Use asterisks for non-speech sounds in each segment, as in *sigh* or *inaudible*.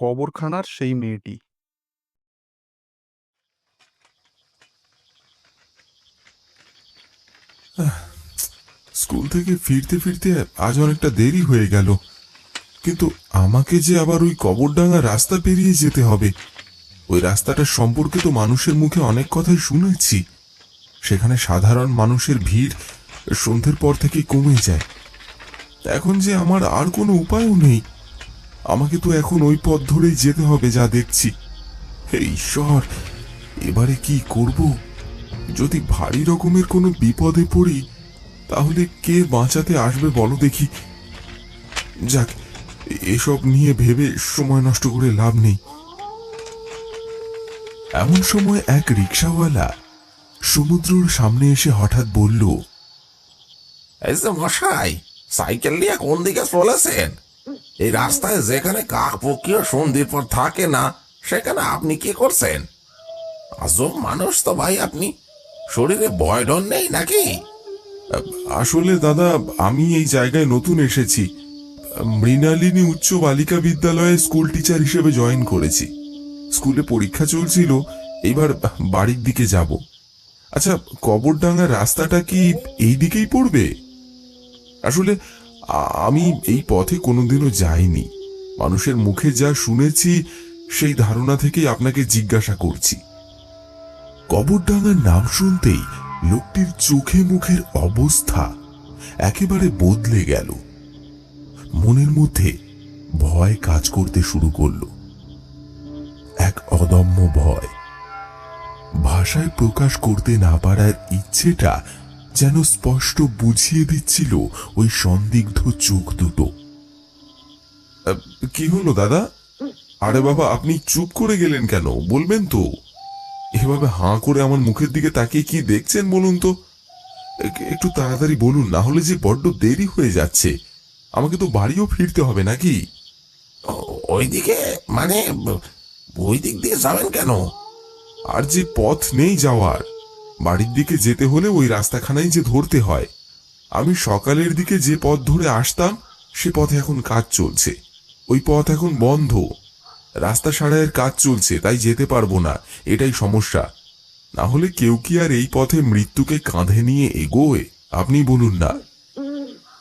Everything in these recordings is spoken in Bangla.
কবরখানার সেই মেয়েটি। স্কুল থেকে ফিরতে ফিরতে আজ অনেকটা দেরি হয়ে গেল। কিন্তু আমাকে যে আবার ওই কবরডাঙ্গা রাস্তা পেরিয়ে যেতে হবে, ওই রাস্তাটা সম্পর্কে তো মানুষের মুখে অনেক কথাই শুনেছি। সেখানে সাধারণ মানুষের ভিড় সন্ধ্যের পর থেকেই কমে যায়। এখন যে আমার আর কোনো উপায়ও নেই। আমাকে তো এখন ওই পথ ধরেই যেতে হবে, যা দেখছি। হে ঈশ্বর, এবারে কি করব? যদি ভারী রকমের কোনো বিপদে পড়ি, তাহলে কে বাঁচাতে আসবে বলো দেখি। যাক, এসব নিয়ে ভেবে সময় নষ্ট করে লাভ নেই। এমন সময় এক রিক্সাওয়ালা সমুদ্রর সামনে এসে হঠাৎ বলল মশাই, সাইকেল নিয়ে কোন দিকে চলেছেন? এই রাস্তায় যেখানে কাকপক্ষীয় সন্ধির পর থাকে না, সেখানে আপনি কি করছেন? আজব মানুষ তো ভাই আপনি। শরীরে ভয় ডর নেই নাকি? আসলে দাদা, আমি এই জায়গায় নতুন এসেছি। মৃণালিনী উচ্চ বালিকা বিদ্যালয়ে স্কুল টিচার হিসেবে জয়েন করেছি। স্কুলে পরীক্ষা চলছিল, এইবার বাড়ির দিকে যাব। আচ্ছা কবরডাঙ্গার রাস্তাটা কি এই দিকেই পড়বে? আসলে আমি এই পথে কোনোদিনও যাইনি। মানুষের মুখে যা শুনেছি, সেই ধারণা থেকেই আপনাকে জিজ্ঞাসা করছি। কবরডাঙ্গার নাম শুনতেই লোকটির চোখে মুখের অবস্থা একেবারে বদলে গেল। মনের মধ্যে ভয় কাজ করতে শুরু করল। এক অদম্য ভয়। ভাষায় প্রকাশ করতে না পারার ইচ্ছেটা যেন স্পষ্ট বুঝিয়ে দিচ্ছিল ওই সন্দিগ্ধ চোখ দুটো। কি হলো দাদা? আরে বাবা আপনি চুপ করে গেলেন কেন? বলবেন তো। এভাবে হাঁ করে আমার মুখের দিকে তাকিয়ে কি দেখছেন বলুন তো? একটু তাড়াতাড়ি বলুন না হলে যে বড্ড দেরি হয়ে যাচ্ছে। আমাকে তো বাড়িও ফিরতে হবে নাকি? ওইদিকে মানে ওই দিক দিয়ে যাবেন কেন? আর যে পথ নেই যাওয়ার বাড়ির দিকে যেতে হলে ওই রাস্তাখানাই যে ধরতে হয়। আমি সকালের দিকে যে পথ ধরে আসতাম, সে পথে এখন কাজ চলছে। ওই পথ এখন বন্ধ। রাস্তা সারাইয়ের কাজ চলছে, তাই যেতে পারব না। এটাই সমস্যা। না হলে কেউ কি আর এই পথে মৃত্যুকে কাঁধে নিয়ে এগোয়? আপনি বলুন না।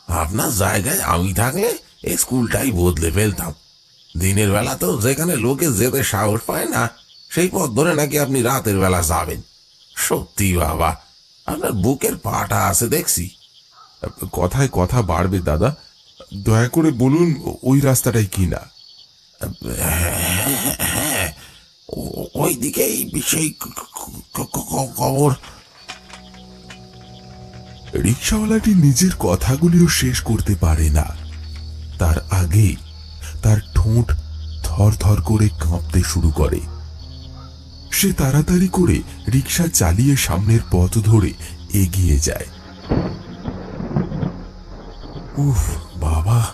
আপনার জায়গায় আমি থাকলে স্কুলটাই বদলে ফেলতাম। দিনের বেলা তো যেখানে লোকে যেতে সাহস পায় না, সেই পথ ধরে নাকি আপনি রাতের বেলা যাবেন। সত্যি বাবা, আপনার বুকের পাটা আছে দেখছি। কথায় কথা বাড়বে দাদা, দয়া করে বলুন ওই রাস্তাটাই কিনা। হ্যাঁ ও- ওই দিকেই সেই ক- ক- ক- ক- কবর। রিক্সাওয়ালাটি নিজের কথাগুলিও শেষ করতে পারে না। তার আগেই তার ঠোঁট থর থর করে কাঁপতে শুরু করে। সে তাড়াতাড়ি করে রিক্সা চালিয়ে সামনের পথ ধরে এগিয়ে যায়। উফ, বাবা,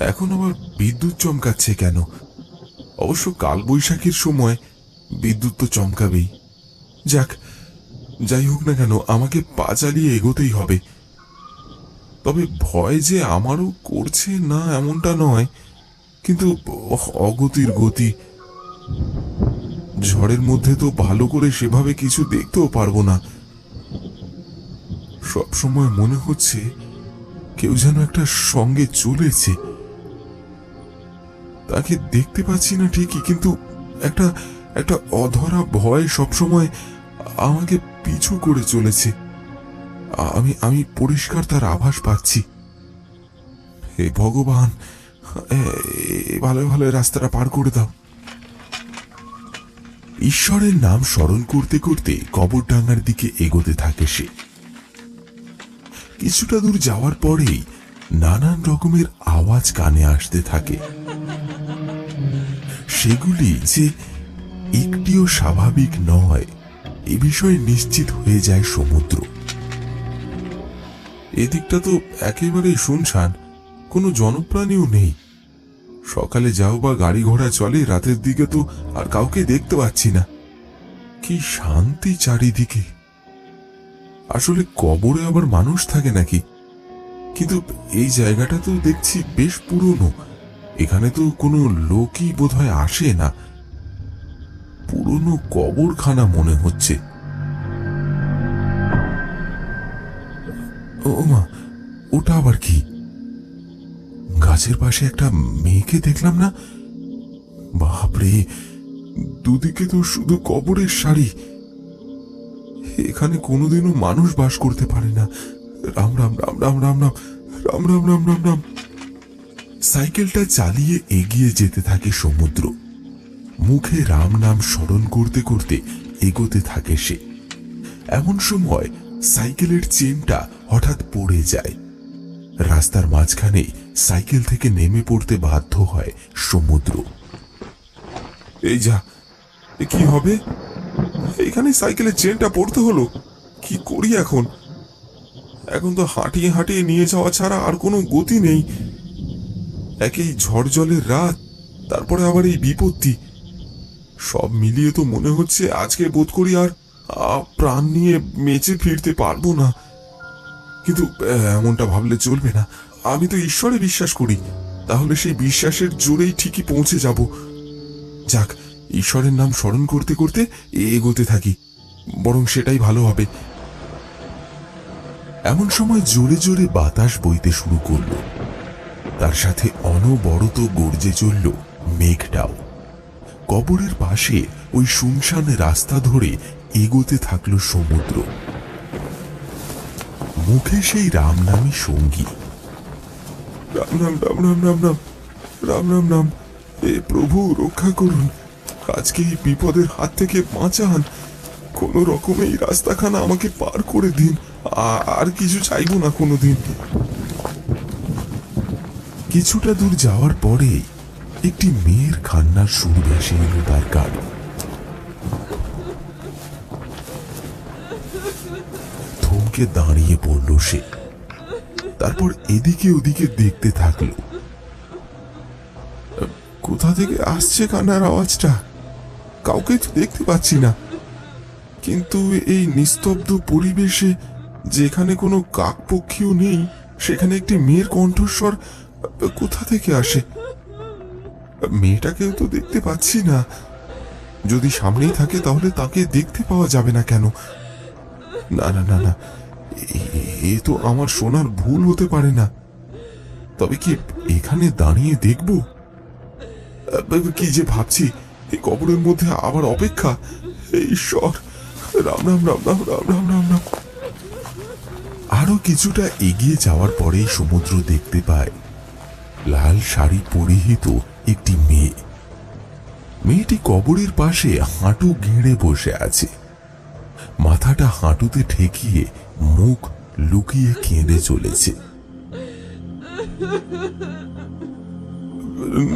এখন আবার বিদ্যুৎ চমকাচ্ছে কেন? অবশ্য কালবৈশাখীর সময় বিদ্যুৎ তো চমকাবেই। যাক, যাই হোক না কেন, আমাকে পা চালিয়ে এগোতেই হবে। তবে ভয় যে আমারও করছে না এমনটা নয়, কিন্তু অগতির গতি। ঝড়ের মধ্যে তো ভালো করে সেভাবে কিছু দেখতেও পারব না। সব সময় মনে হচ্ছে কেউ যেন একটা সঙ্গে চলেছে। তাকে দেখতে পাচ্ছি না ঠিকই, কিন্তু একটা একটা অধরা ভয় সবসময় আমাকে পিছু করে চলেছে। আমি আমি পরিষ্কার তার আভাস পাচ্ছি। হে ভগবান ভালো ভালো রাস্তাটা পার করে দাও। ঈশ্বরের নাম স্মরণ করতে করতে কবরডাঙ্গার দিকে এগোতে থাকে সে। কিছুটা দূর যাওয়ার পরেই নানান রকমের আওয়াজ কানে আসতে থাকে। সেগুলি যে একটিও স্বাভাবিক নয়, এ বিষয়ে নিশ্চিত হয়ে যায় সমুদ্র। এদিকটা তো একেবারেই শুনশান, কোনো জনপ্রাণীও নেই। সকালে যাও বা গাড়ি ঘোড়া চলে, রাতের দিকে তো আর কাউকে দেখতে পাচ্ছি না। কি শান্তি চারিদিকে। আসলে কবরে আবার মানুষ থাকে নাকি? কিন্তু এই জায়গাটা তো দেখছি বেশ পুরনো। এখানে তো কোনো লোকই বোধহয় আসে না। পুরনো কবরখানা মনে হচ্ছে। ও মা, ওটা আবার কি? গাছের পাশে একটা মেয়েকে দেখলাম না বাপরে দুদিকে তো শুধু কবরের শাড়ি এখানে কোনোদিনও মানুষ বাস করতে পারে না রাম রাম রাম রাম রাম রাম রাম রাম রাম রাম রাম সাইকেলটা চালিয়ে এগিয়ে যেতে থাকে সমুদ্র মুখে রাম নাম স্মরণ করতে করতে এগোতে থাকে সে এমন সময় সাইকেলের চেনটা হঠাৎ পড়ে যায় রাস্তার মাঝখানে সাইকেল থেকে নেমে পড়তে বাধ্য হয় সমুদ্র। এই যা কি হবে? এখানে সাইকেলের চেনটা পড়তে হলো। কি করি এখন? এখন তো হাঁটিয়ে হাঁটিয়ে নিয়ে যাওয়া ছাড়া আর কোনো গতি নেই। একই ঝড় জলের রাত, তারপরে আবার এই বিপত্তি। সব মিলিয়ে তো মনে হচ্ছে আজকে বোধ করি আর প্রাণ নিয়ে মেচে ফিরতে পারব না। কিন্তু এমনটা ভাবলে চলবে না। আমি তো ঈশ্বরে বিশ্বাস করি। তাহলে সেই বিশ্বাসের জোরেই ঠিকই পৌঁছে যাব। যাক, ঈশ্বরের নাম স্মরণ করতে করতে এগোতে থাকি। বরং সেটাই ভালো হবে। এমন সময় জোরে জোরে বাতাস বইতে শুরু করল। তার সাথে অনবরত গর্জে চলল মেঘটাও। কবরের পাশে ওই শুনশান রাস্তা ধরে এগোতে থাকল সমুদ্র। মুখে সেই রাম রামনামী সঙ্গী। রাম রাম রাম রাম রাম রাম রাম রাম রাম। এ প্রভু, রক্ষা করুন। আজকে এই বিপদের হাত থেকে বাঁচান। কোন রকমে এই রাস্তাখানা আমাকে পার করে দিন। আর কিছু চাইব না কোনোদিন। কিছুটা দূর যাওয়ার পরেই একটি মেয়ের কান্নার সুর ভেসে এলো তার কানে। থমকে দাঁড়িয়ে পড়ল সে। তারপর এদিকে ওদিকে দেখতে থাকল। কোথা থেকে আসছে কান্নার আওয়াজটা? কাউকে তো দেখতে পাচ্ছি না। কিন্তু এই নিস্তব্ধ পরিবেশে যেখানে কোনো কাকপক্ষীও নেই, সেখানে একটি মেয়ের কণ্ঠস্বর কোথা থেকে আসে? মেয়েটাকেও তো দেখতে পাচ্ছি না। যদি সামনেই থাকে তাহলে তাকে দেখতে পাওয়া যাবে না কেন? না না না না। এ- তো আমার শোনার ভুল হতে পারে না। তবে কি এখানে দাঁড়িয়ে দেখব? কি যে ভাবছি, এই কবরের মধ্যে আবার অপেক্ষা। ঈশ্বর, রাম রাম রাম রাম রাম রাম রাম রাম। আরও কিছুটা এগিয়ে যাওয়ার পরেই সমুদ্র দেখতে পায় লাল শাড়ি পরিহিত একটি মেয়ে। মেয়েটি কবরের পাশে হাঁটু গেঁড়ে বসে আছে। মাথাটা হাঁটুতে ঠেকিয়ে মুখ লুকিয়ে কেঁদে চলেছে।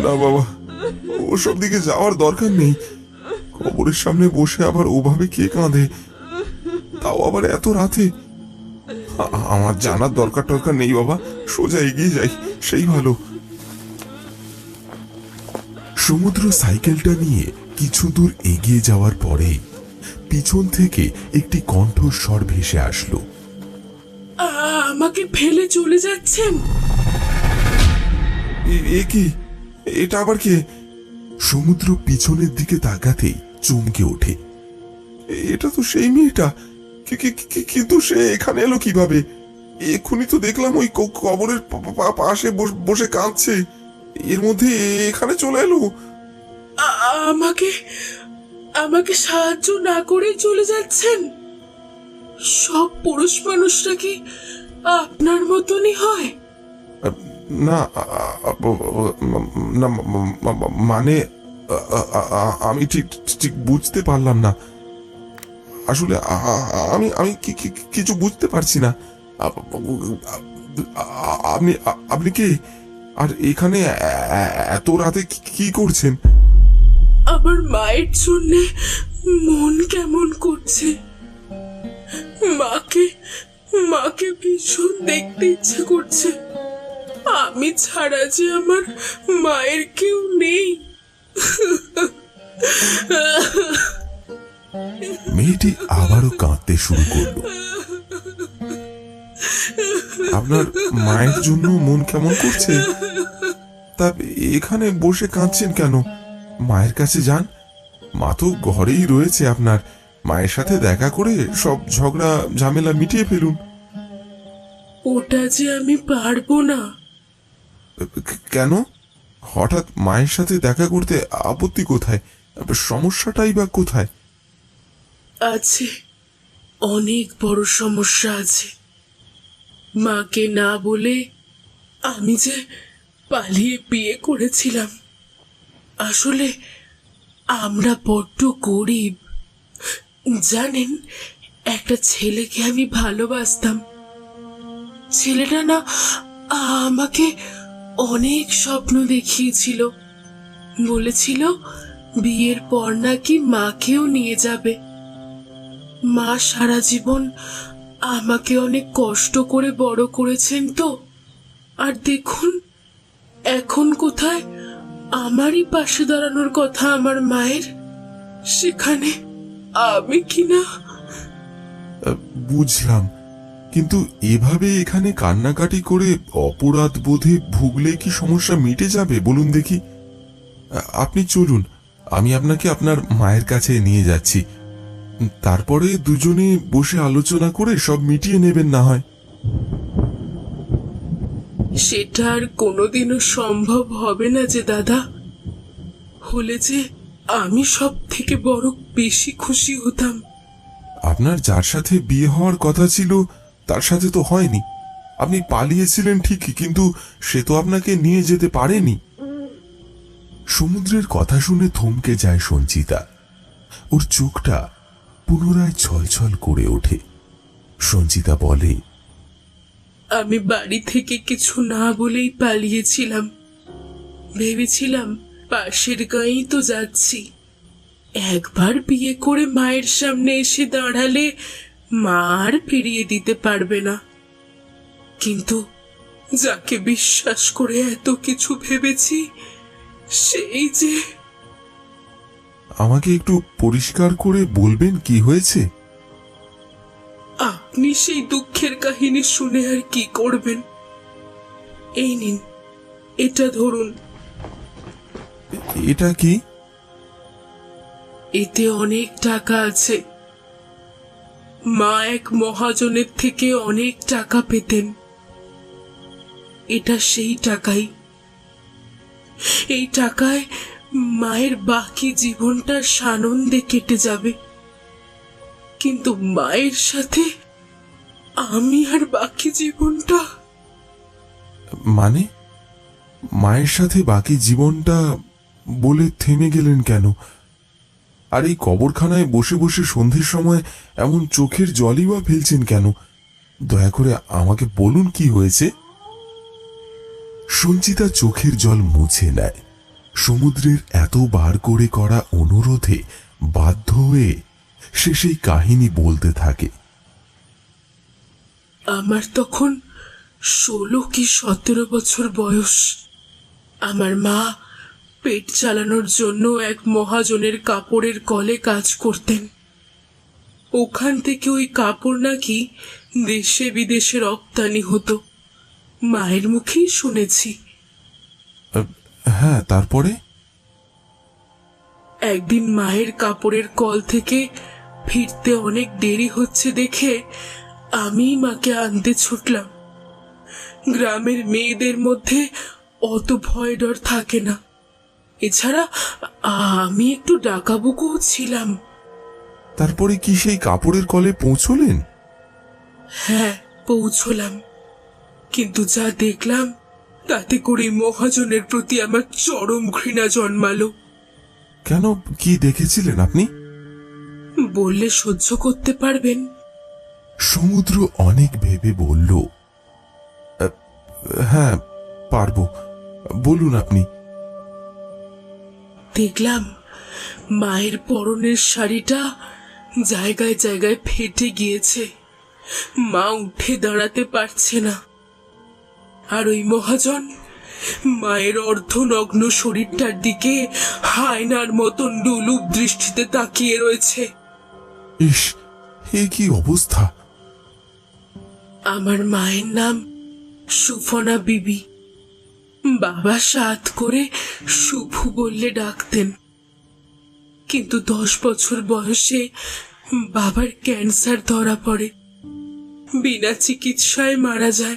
না বাবা, ওসব দিকে যাওয়ার দরকার নেই। কবরের সামনে বসে আবার ওভাবে কে কাঁদে? তাও আবার এত রাতে? আমার জানার দরকার টরকার নেই বাবা, সোজা এগিয়ে যাই, সেই ভালো। সমুদ্র সাইকেলটা নিয়ে কিছু দূর এগিয়ে যাওয়ার পরেই পিছন থেকে একটি কণ্ঠস্বর ভেসে আসলো। আ- আমাকে ফেলে চলে যাচ্ছেন। এ- কি? এটা আবার কে? সমুদ্র পিছনের দিকে তাকাতেই চমকে ওঠে। এটা তো সেই মেয়েটা। কি- কি- কি- কিন্তু সে এখানে এলো কীভাবে? এক্ষুনি তো দেখলাম ওই কবরের পাশে বস- কাঁদছে। এর মধ্যে এখানে চলে এলো। আ- আমাকে আমাকে সাহায্য না করেই চলে যাচ্ছেন? সব পুরুষ মানুষরা কি আপনার মতনই হয়? না না মানে আমি ঠিক ঠিক বুঝতে পারলাম না। আসলে, আমি আমি কিছু বুঝতে পারছি না। আপনি আপনি কি, আর এখানে এত রাতে কি করছেন? আমার মায়ের জন্য মন কেমন করছে? মাকে মাকে ভীষণ দেখতে ইচ্ছে করছে। আমি ছাড়া যে আমার মায়ের কেউ নেই। মেয়েটি আবারও কাঁদতে শুরু করল। আপনার মায়ের জন্য মন কেমন করছে? তা এখানে বসে কাঁদছেন কেন? মায়ের কাছে যান। মা তো ঘরেই রয়েছে আপনার। মায়ের সাথে দেখা করে সব ঝগড়া ঝামেলা মিটিয়ে ফেলুন। ওটা যে আমি পারব না। কেন? হঠাৎ মায়ের সাথে দেখা করতে আপত্তি কোথায়? সমস্যাটাই বা কোথায়? আছে। অনেক বড় সমস্যা আছে। মাকে না বলে আমি যে পালিয়ে বিয়ে করেছিলাম। আসলে আমরা বড্ড গরিব। জানেন, একটা ছেলেকে আমি ভালোবাসতাম। ছেলেটা না, আমাকে অনেক স্বপ্ন দেখিয়েছিল। বলেছিল বিয়ের পর নাকি মাকেও নিয়ে যাবে। মা সারা জীবন আমাকে অনেক কষ্ট করে বড় করেছেন তো। আর দেখুন, এখন কোথায় আমারই পাশে দাঁড়ানোর কথা আমার মায়ের? সেখানে আমি কিনা? বুঝলাম। কিন্তু এভাবে এখানে কান্নাকাটি করে অপরাধ বোধে ভুগলে কি সমস্যা মিটে যাবে? বলুন দেখি। আপনি চলুন। আমি আপনাকে আপনার মায়ের কাছে নিয়ে যাচ্ছি। তারপরে দুজনে বসে আলোচনা করে সব মিটিয়ে নেবেন না হয়। সেটা আর কোনোদিনও সম্ভব হবে না যে দাদা। হলে যে আমি সব থেকে বড় বেশি খুশি হতাম। আপনার যার সাথে বিয়ে হওয়ার কথা ছিল, তার সাথে তো হয়নি। আপনি পালিয়েছিলেন ঠিকই, কিন্তু সে তো আপনাকে নিয়ে যেতে পারেনি। সমুদ্রের কথা শুনে থমকে যায় সঞ্চিতা। ওর চোখটা পুনরায় ছলছল করে ওঠে। সঞ্চিতা বলে আমি বাড়ি থেকে কিছু না বলেই পালিয়েছিলাম। ভেবেছিলাম পাশের গাঁয়েই তো যাচ্ছি। একবার বিয়ে করে মায়ের সামনে এসে দাঁড়ালে মা আর ফিরিয়ে দিতে পারবে না। কিন্তু যাকে বিশ্বাস করে এত কিছু ভেবেছি, সেই যে আমাকে একটু পরিষ্কার করে বলবেন কি হয়েছে? আপনি সেই দুঃখের কাহিনী শুনে আর কি করবেন? এই নিন এটা ধরুন। এটা কি? এতে অনেক টাকা আছে। মা এক মহাজনের থেকে অনেক টাকা পেতেন। এটা সেই টাকাই। এই টাকায় মায়ের বাকি জীবনটা সানন্দে কেটে যাবে। কিন্তু মায়ের সাথে আমি আর বাকি জীবনটা মানে? মায়ের সাথে বাকি জীবনটা বলে থেমে গেলেন কেন? আর এই কবরখানায় বসে বসে সন্ধ্যের সময় এমন চোখের জলই বা ফেলছেন কেন? দয়া করে আমাকে বলুন কি হয়েছে। সঞ্চিতা চোখের জল মুছে নেয়। সমুদ্রের এত বার করে করা অনুরোধে বাধ্য হয়ে সে সেই কাহিনী বলতে থাকে। আমার তখন ষোলো কি সতেরো বছর বয়স। আমার মা পেট চালানোর জন্য এক মহাজনের কাপড়ের কলে কাজ করতেন। ওখান থেকে ওই কাপড় নাকি দেশে বিদেশে রপ্তানি হতো। মায়ের মুখেই শুনেছি। হ্যাঁ তারপরে? একদিন মায়ের কাপড়ের কল থেকে ফিরতে অনেক দেরি হচ্ছে দেখে আমি মাকে আনতে ছুটলাম। গ্রামের মেয়েদের মধ্যে অত ভয় ডর থাকে না। এছাড়া আমি একটু ডাকাবুকুও ছিলাম। তারপরে কি সেই কাপড়ের কলে পৌঁছলেন? হ্যাঁ পৌঁছলাম। কিন্তু যা দেখলাম তাতে করে মহাজনের প্রতি আমার চরম ঘৃণা জন্মালো। কেন কি দেখেছিলেন আপনি? বললে সহ্য করতে পারবেন? সমুদ্র অনেক ভেবে বলল হ্যাঁ পারব। বলুন আপনি। দেখলাম মায়ের পরনের শাড়িটা জায়গায় জায়গায় ফেটে গিয়েছে। মা উঠে দাঁড়াতে পারছে না। আর ওই মহাজন মায়ের অর্ধনগ্ন শরীরটার দিকে হায়নার মতন ডুলুপ দৃষ্টিতে তাকিয়ে রয়েছে। ইস, এ কি অবস্থা? আমার মায়ের নাম সুফনা বিবি। বাবা সাত করে সুফু বললে ডাকতেন। কিন্তু দশ বছর বয়সে বাবার ক্যান্সার ধরা পড়ে। বিনা চিকিৎসায় মারা যায়।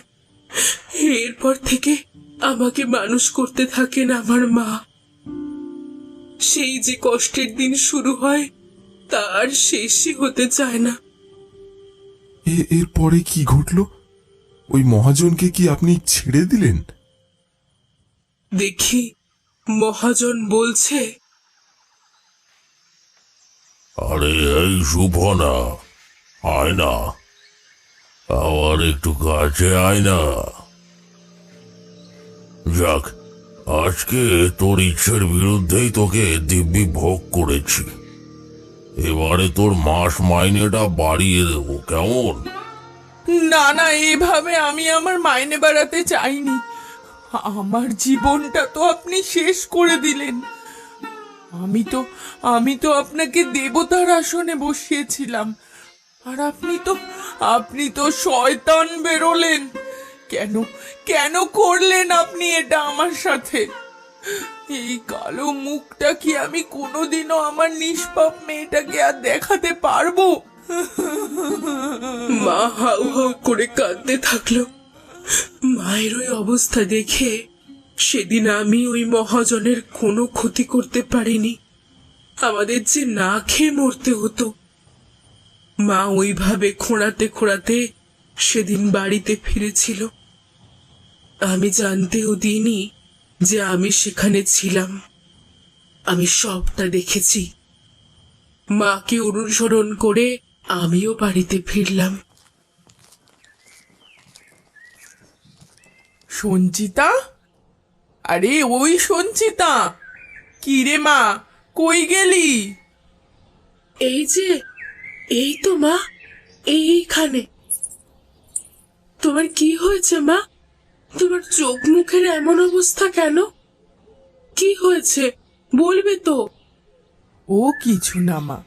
এরপর থেকে আমাকে মানুষ করতে থাকেন আমার মা। সেই যে কষ্টের দিন শুরু হয় তার শেষই হতে চায় না। এ- এরপরে কি ঘটলো? ওই মহাজনকে কি আপনি ছেড়ে দিলেন? দেখি মহাজন বলছে। আরে এই শুভ না আয় না। আবার একটু কাছে আয় না। যাক আজকে তোর ইচ্ছের বিরুদ্ধেই তোকে দিব্যি ভোগ করেছি। এবারে তোর মাস মাইনেটা বাড়িয়ে দেবো, কেমন? না না, এভাবে আমি আমার মাইনে বাড়াতে চাইনি। আমার জীবনটা তো আপনি শেষ করে দিলেন। আমি তো আমি তো আপনাকে দেবতার আসনে বসিয়েছিলাম। আর আপনি তো আপনি তো শয়তান বেরোলেন। কেন কেন করলেন আপনি এটা আমার সাথে? এই কালো মুখটা কি আমি কোনোদিনও আমার নিষ্পাপ মেয়েটাকে আর দেখাতে পারব? মা হাউ হাউ করে কাঁদতে থাকল। মায়ের ওই অবস্থা দেখে সেদিন আমি ওই মহাজনের কোনো ক্ষতি করতে পারিনি। আমাদের যে না খেয়ে মরতে হতো। মা ওইভাবে খোঁড়াতে খোঁড়াতে সেদিন বাড়িতে ফিরেছিল। আমি জানতেও দিইনি যে আমি সেখানে ছিলাম। আমি সবটা দেখেছি। মাকে অনুসরণ করে আমিও বাড়িতে ফিরলাম। সঞ্চিতা? আরে ওই সঞ্চিতা! কি রে মা কই গেলি? এই যে এই তো মা এইখানে। তোমার কি হয়েছে মা? তোমার চোখ মুখের এমন অবস্থা কেন? কি হয়েছে? বলবে তো। ও কিছু না মা।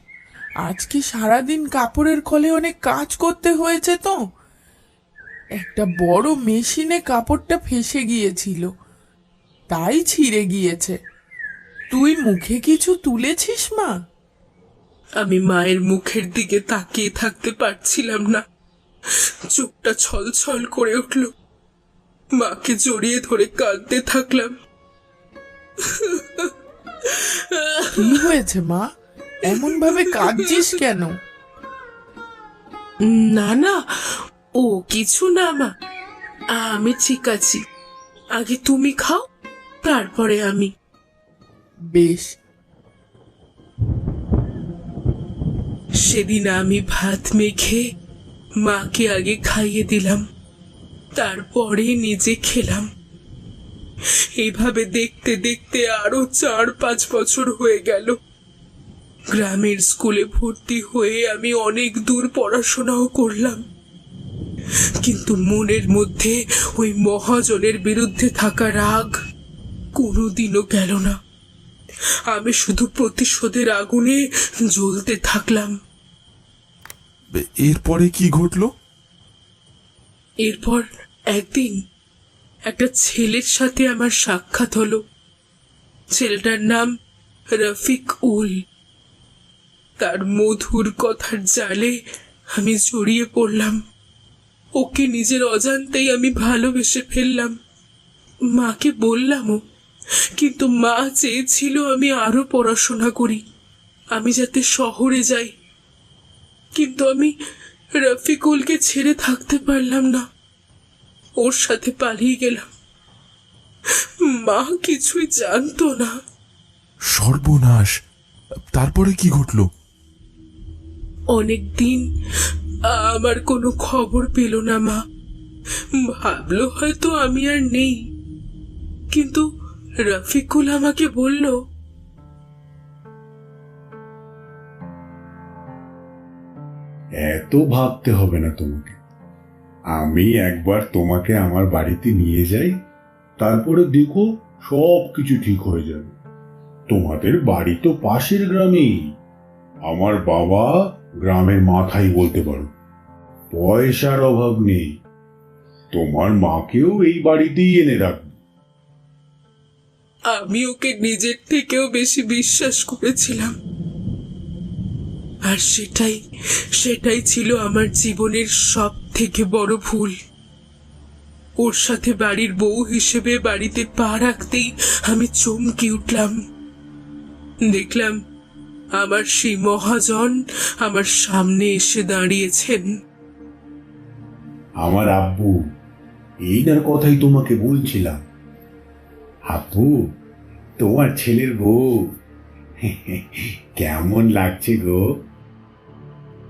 আজকে সারাদিন কাপড়ের কলে অনেক কাজ করতে হয়েছে তো। একটা বড় মেশিনে কাপড়টা ফেসে গিয়েছিল। তাই ছিঁড়ে গিয়েছে। তুই মুখে কিছু তুলেছিস মা? আমি মায়ের মুখের দিকে তাকিয়ে থাকতে পারছিলাম না। চোখটা ছলছল করে উঠল। মাকে জড়িয়ে ধরে কাঁদতে থাকলাম। কি হয়েছে মা? এমন ভাবে কাঁদছিস কেন? না না ও কিছু না মা। আমি ঠিক আছি। আগে তুমি খাও তারপরে আমি। বেশ। সেদিন আমি ভাত মেখে মাকে আগে খাইয়ে দিলাম। তারপরে নিজে খেলাম। এভাবে দেখতে দেখতে আরও চার পাঁচ বছর হয়ে গেল। গ্রামের স্কুলে ভর্তি হয়ে আমি অনেক দূর পড়াশোনাও করলাম। কিন্তু মনের মধ্যে ওই মহাজনের বিরুদ্ধে থাকা রাগ কোনোদিনও গেল না। আমি শুধু প্রতিশোধের আগুনে জ্বলতে থাকলাম। এরপরে কি ঘটলো? এরপর একদিন একটা ছেলের সাথে আমার সাক্ষাৎ হলো। ছেলেটার নাম রফিক উল। তার মধুর কথার জালে আমি জড়িয়ে পড়লাম। ওকে নিজের অজান্তেই আমি ভালোবেসে ফেললাম। মাকে বললামও, কিন্তু মা চেয়েছিল আমি আরও পড়াশোনা করি, আমি যাতে শহরে যাই। কিন্তু আমি রফিকুলকে ছেড়ে থাকতে পারলাম না। ওর সাথে পালিয়ে গেলাম। মা কিছুই জানতো না। সর্বনাশ। তারপরে কি ঘটল? অনেকদিন আমার কোনো খবর পেল না মা। ভাবলো হয়তো আমি আর নেই। কিন্তু রফিকুল আমাকে বলল এত ভাবতে হবে না তোমাকে। আমি একবার তোমাকে আমার বাড়িতে নিয়ে যাই, তারপরে দেখো সব কিছু ঠিক হয়ে যাবে। তোমাদের বাড়ি তো পাশের গ্রামেই। আমার বাবা গ্রামের মাথাই বলতে পারো। পয়সার অভাব নেই। তোমার মাকেও এই বাড়িতেই এনে রাখব। আমি ওকে নিজের থেকেও বেশি বিশ্বাস করেছিলাম। আর সেটাই সেটাই ছিল আমার জীবনের সব থেকে বড় ভুল। ওর সাথে বাড়ির বউ হিসেবে বাড়িতে পা রাখতেই আমি চমকে উঠলাম। দেখলাম আমার সেই মহাজন আমার সামনে এসে দাঁড়িয়েছেন। আমার আব্বু এইটার কথাই তোমাকে বলছিলাম। আব্বু, তোমার ছেলের বউ। *laughs* কেমন লাগছে গো?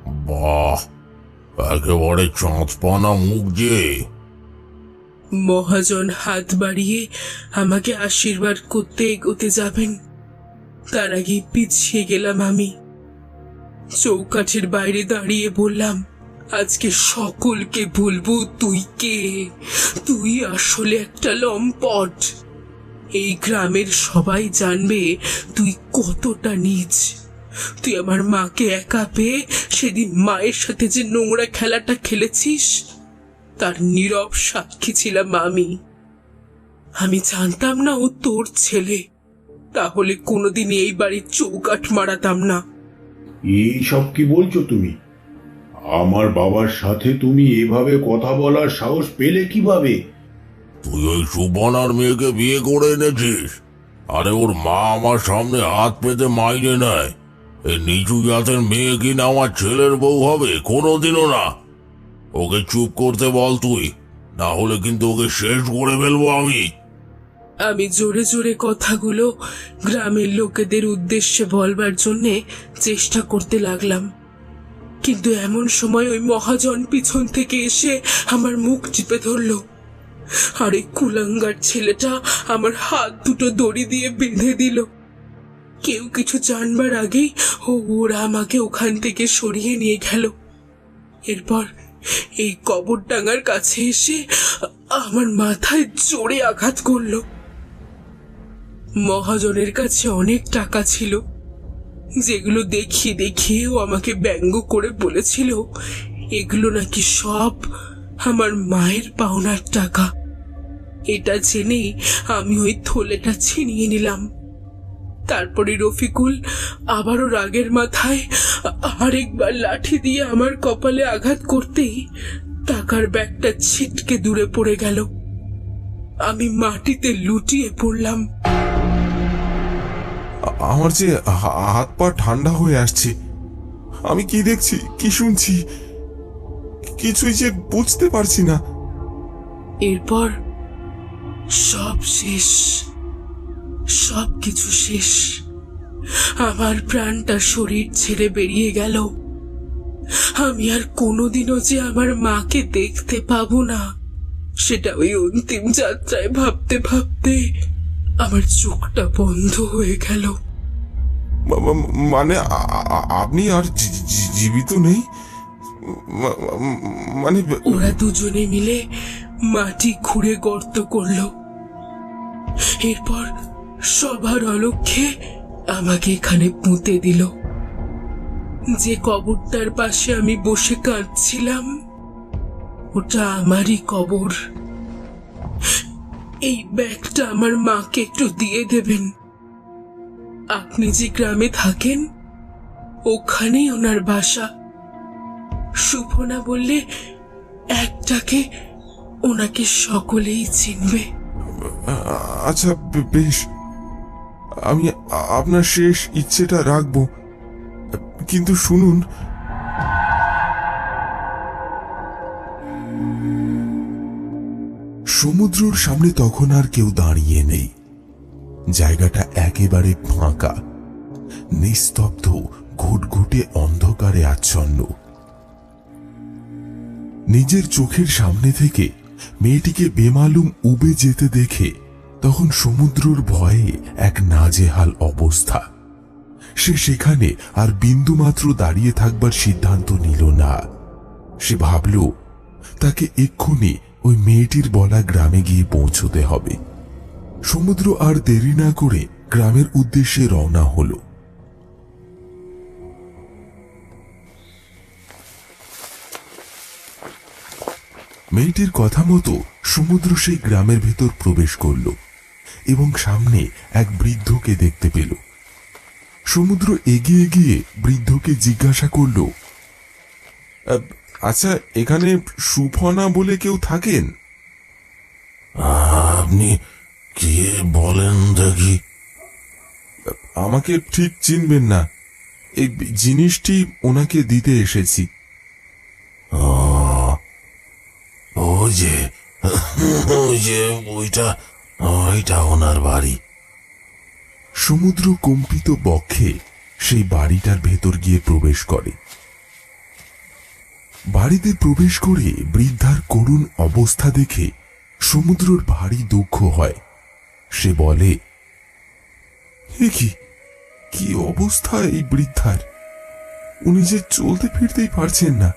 বাহ, একেবারে চাঁদপানা মুখ যে। মহাজন হাত বাড়িয়ে আমাকে আশীর্বাদ করতে এগোতে যাবেন। তার আগে পিছিয়ে গেলাম আমি। চৌকাঠের বাইরে দাঁড়িয়ে বললাম, আজকে সকলকে বলব তুই কে? তুই আসলে একটা লম্পট। এই গ্রামের সবাই জানবে তুই কতটা নিচ। তুই আমার মাকে একা পেয়ে সেদিন মায়ের সাথে যে নোংরা খেলাটা খেলেছিস তার নীরব সাক্ষী ছিলাম আমি। আমি জানতাম না ও তোর ছেলে। তাহলে কোনোদিন এই বাড়ির চৌকাঠ মারাতাম না। এই সব কি বলছো তুমি? আমার বাবার সাথে তুমি এভাবে কথা বলার সাহস পেলে কীভাবে? তুই ওই সুবনার মেয়েকে বিয়ে করে এনেছিস। আরে ওর মা আমার সামনে হাত পেতে মাইনে নেয়। নিচু জাতের মেয়ে কিনা আমার ছেলের বউ হবে? কোনোদিনও না। ওকে চুপ করতে বল তুই। না হলে কিন্তু ওকে শেষ করে ফেলব আমি। আমি জোরে জোরে কথাগুলো গ্রামের লোকেদের উদ্দেশ্যে বলবার জন্যে চেষ্টা করতে লাগলাম। কিন্তু এমন সময় ওই মহাজন পিছন থেকে এসে আমার মুখ চিপে ধরলো। আর এই কুলাঙ্গার ছেলেটা আমার হাত দুটো দড়ি দিয়ে বেঁধে দিল। কেউ কিছু জানবার আগেই ওরা আমাকে ওখান থেকে সরিয়ে নিয়ে গেল। এরপর এই কবর ডাঙার কাছে এসে আমার মাথায় জোরে আঘাত করল। মহাজনের কাছে অনেক টাকা ছিল, যেগুলো দেখিয়ে দেখিয়ে ও আমাকে ব্যঙ্গ করে বলেছিল, এগুলো নাকি সব আমার মায়ের পাওনার টাকা। এটা জেনেই আমি ওই থলেটা ছিনিয়ে নিলাম। তারপরে রফিকুল আবারও রাগের মাথায় আরেকবার লাঠি দিয়ে আমার কপালে আঘাত করতেই টাকার ব্যাগটা ছিটকে দূরে পড়ে গেল। আমি মাটিতে লুটিয়ে পড়লাম। আমার যে হাত পা ঠান্ডা হয়ে আসছে আমি কি দেখছি কি শুনছি কিছুই যে বুঝতে পারছি না। এরপর সব শেষ। সব কিছু শেষ। আমার প্রাণটা শরীর ছেড়ে বেরিয়ে গেল। আমি আর কোনোদিনও যে আমার মাকে দেখতে পাবো না সেটা ওই অন্তিম যাত্রায় ভাবতে ভাবতে আমার চোখটা বন্ধ হয়ে গেল। মানে আপনি আর জীবিত নেই? মানে ওরা দুজনে মিলে মাটি খুঁড়ে গর্ত করল। এরপর সবার অলক্ষে আমাকে এখানে পুঁতে দিল। যে কবরটার পাশে আমি বসে কাঁদছিলাম, ওটা আমারই কবর। এই ব্যাগটা আমার মাকে একটু দিয়ে দেবেন। আপনি যে গ্রামে থাকেন, ওখানেই ওনার বাসা। সুফনা বললে, একটাকে ওনাকে সকলেই চিনবে। আচ্ছা বেশ। আমি আপনার শেষ ইচ্ছেটা রাখব। কিন্তু শুনুন। সমুদ্রর সামনে তখন আর কেউ দাঁড়িয়ে নেই। জায়গাটা একেবারে ফাঁকা। নিস্তব্ধ, ঘুটঘুটে অন্ধকারে আচ্ছন্ন। নিজের চোখের সামনে থেকে মেয়েটিকে বেমালুম উবে যেতে দেখে তখন সমুদ্রর ভয়ে এক নাজেহাল অবস্থা। সে সেখানে আর বিন্দুমাত্র দাঁড়িয়ে থাকবার সিদ্ধান্ত নিল না। সে ভাবল, তাকে এক্ষুনি ওই মেয়েটির বলা গ্রামে গিয়ে পৌঁছতে হবে। সমুদ্র আর দেরি না করে গ্রামের উদ্দেশ্যে রওনা হলো। মেয়েটির কথা মতো সমুদ্র সেই গ্রামের ভেতর প্রবেশ করল। এবং সামনে এক বৃদ্ধকে দেখতে পেল। সমুদ্র এগিয়ে গিয়ে বৃদ্ধকে জিজ্ঞাসা করল আচ্ছা এখানে সুফনা বলে কেউ থাকেন? আপনি কি বলেন দেখি? আমাকে ঠিক চিনবেন না। এই জিনিসটি ওনাকে দিতে এসেছি। ওই যে ওই যে ওইটা ওইটা ওনার বাড়ি। সমুদ্র কম্পিত বক্ষে সেই বাড়িটার ভেতর গিয়ে প্রবেশ করে। বাড়িতে প্রবেশ করে বৃদ্ধার করুণ অবস্থা দেখে সমুদ্রর ভারী দুঃখ হয়। সে বলে, "এ কি? কি অবস্থা এই বৃদ্ধার? উনি যে চলতে ফিরতেই পারছেন না।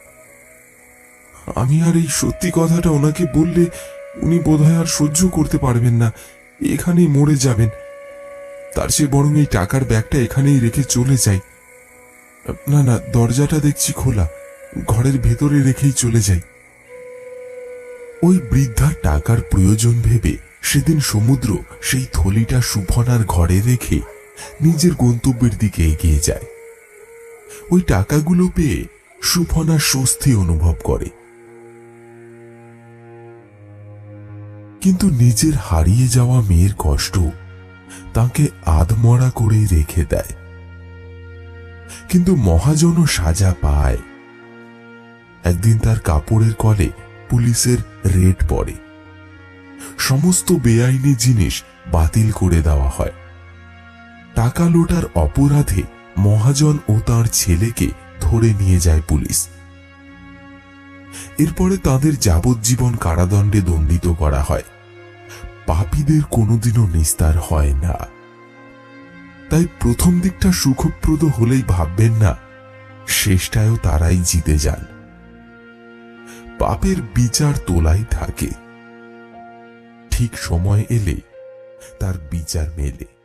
আমি আর এই সত্যি কথাটা ওনাকে বললে উনি বোধহয় আর সহ্য করতে পারবেন না। এখানেই মরে যাবেন। তার চেয়ে বরং এই টাকার ব্যাগটা এখানেই রেখে চলে যাই। না না, দরজাটা দেখছি খোলা। ঘরের ভেতরে রেখেই চলে যাই। ওই বৃদ্ধার টাকার প্রয়োজন ভেবে সেদিন সমুদ্র সেই থলিটা সুফনার ঘরে রেখে নিজের গন্তব্যের দিকে এগিয়ে যায়। ওই টাকাগুলো পেয়ে সুফনা স্বস্তি অনুভব করে। কিন্তু নিজের হারিয়ে যাওয়া মেয়ের কষ্ট তাকে আধমরা করে রেখে দেয়। কিন্তু মহাজনও সাজা পায়। একদিন তার কাপড়ের কলে পুলিশের রেড পড়ে। সমস্ত বেআইনি জিনিস বাতিল করে দেওয়া হয়। টাকা লোটার অপরাধে মহাজন ও তার ছেলেকে ধরে নিয়ে যায় পুলিশ। এরপরে তাদের যাবজ্জীবন কারাদণ্ডে দণ্ডিত করা হয়। পাপীদের কোনোদিনও নিস্তার হয় না। তাই প্রথম দিকটা সুখপ্রদ হলেই ভাববেন না, শেষটায়ও তারাই জিতে যান। পাপের বিচার তোলাই থাকে। ঠিক সময় এলে তার বিচার মেলে।